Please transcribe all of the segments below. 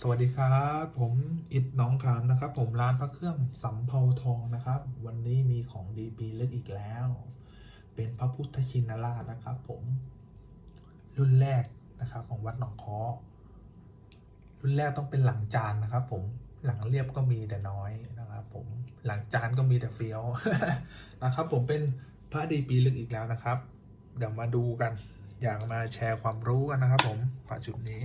สวัสดีครับ ผมอิดน้องขามนะครับ ผมร้านพระเครื่องสำเภาทองนะครับ วันนี้มีของดีปีเล็กอีกแล้ว เป็นพระพุทธชินราชนะครับ ผมรุ่นแรกนะครับ ของวัดหนองคอรุ่นแรกต้องเป็นหลังจานนะครับ ผมหลังเรียบก็มีแต่น้อยนะครับ ผมหลังจานก็มีแต่เฟี้ยวนะครับ ผมเป็นพระดีปีลึกอีกแล้วนะครับ เดี๋ยวมาดูกัน อยากมาแชร์ความรู้กันนะครับ ผมฝาจุดนี้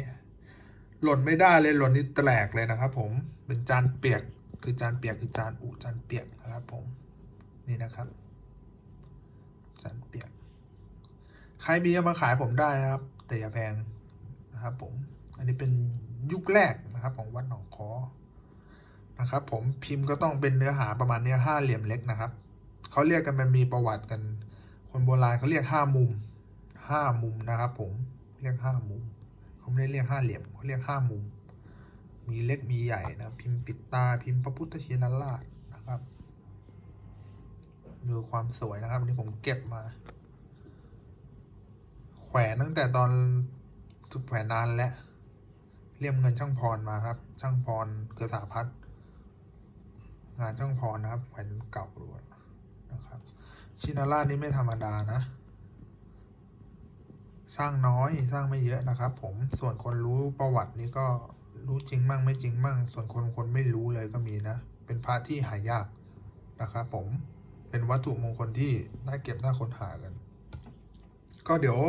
หล่นไม่ได้เลยหล่นนี่แตกเลยนะครับผมเป็นจานเปียกคือจานเปียกคือจานอุจานเปียกนะครับผมนี่นะครับ จานเปียก ใครมีเอามาขายผมได้นะครับ แต่อย่าแพงนะครับผม อันนี้เป็นยุคแรกนะครับของวัดหนองคอนะครับ ผมพิมพ์ก็ต้องเป็นเนื้อหาประมาณเนี้ยห้าเหลี่ยมเล็กนะครับเขาเรียกกันมันมีประวัติกัน คนโบราณเขาเรียกห้ามุมห้ามุมนะครับ ผมเรียกห้ามุม ไม่ได้เรียกห้าเหลี่ยมเขาเรียกห้ามุม มีเล็กมีใหญ่นะพิมพ์ปิดตาพิมพ์พระพุทธชินราชนะครับดูความสวยนะครับอันนี้ผมเก็บมา แขวนตั้งแต่ตอนถูกแขวนนานแล้วเรียมเงินช่างพรมาครับ ช่างพรเกือสาพัฒงานช่างพรนะครับแขวนเก่าด้วยนะครับ ชินาราชนี่ไม่ธรรมดานะ สร้างน้อยสร้างไม่เยอะนะครับ ผมส่วนคนรู้ประวัตินี่ก็รู้จริงมั่งไม่จริงมั่ง ส่วนคนคนไม่รู้เลยก็มีนะ เป็นพระที่หายากนะครับผมเป็นวัตถุมงคลที่น่าเก็บน่าค้นหากัน ก็เดี๋ยว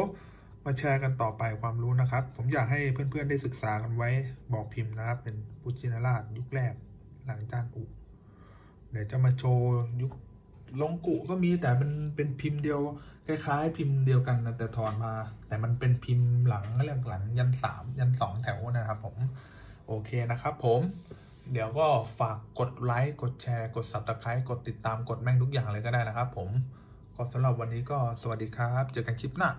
มาแชร์กันต่อไปความรู้นะครับ ผมอยากให้เพื่อนๆได้ศึกษากันไว้บอกพิมพ์นะครับ เป็นพุทธชินราชยุคแรกหลังจานอุเดี๋ยวจะมาโชว์ยุค ลงกุก็มีแต่มันเป็นพิมพ์เดียวคล้ายๆ พิมพ์เดียวกันนะแต่ถอนมา แต่มันเป็นพิมพ์หลังเรื่องหลังยันสามยันสองแถวนะครับผม โอเคนะครับผมเดี๋ยวก็ฝากกดไลค์กดแชร์กด subscribe กดติดตามกดแม่งทุกอย่างเลยก็ได้นะครับผมก็สำหรับวันนี้ก็สวัสดีครับ เจอกันคลิปหน้า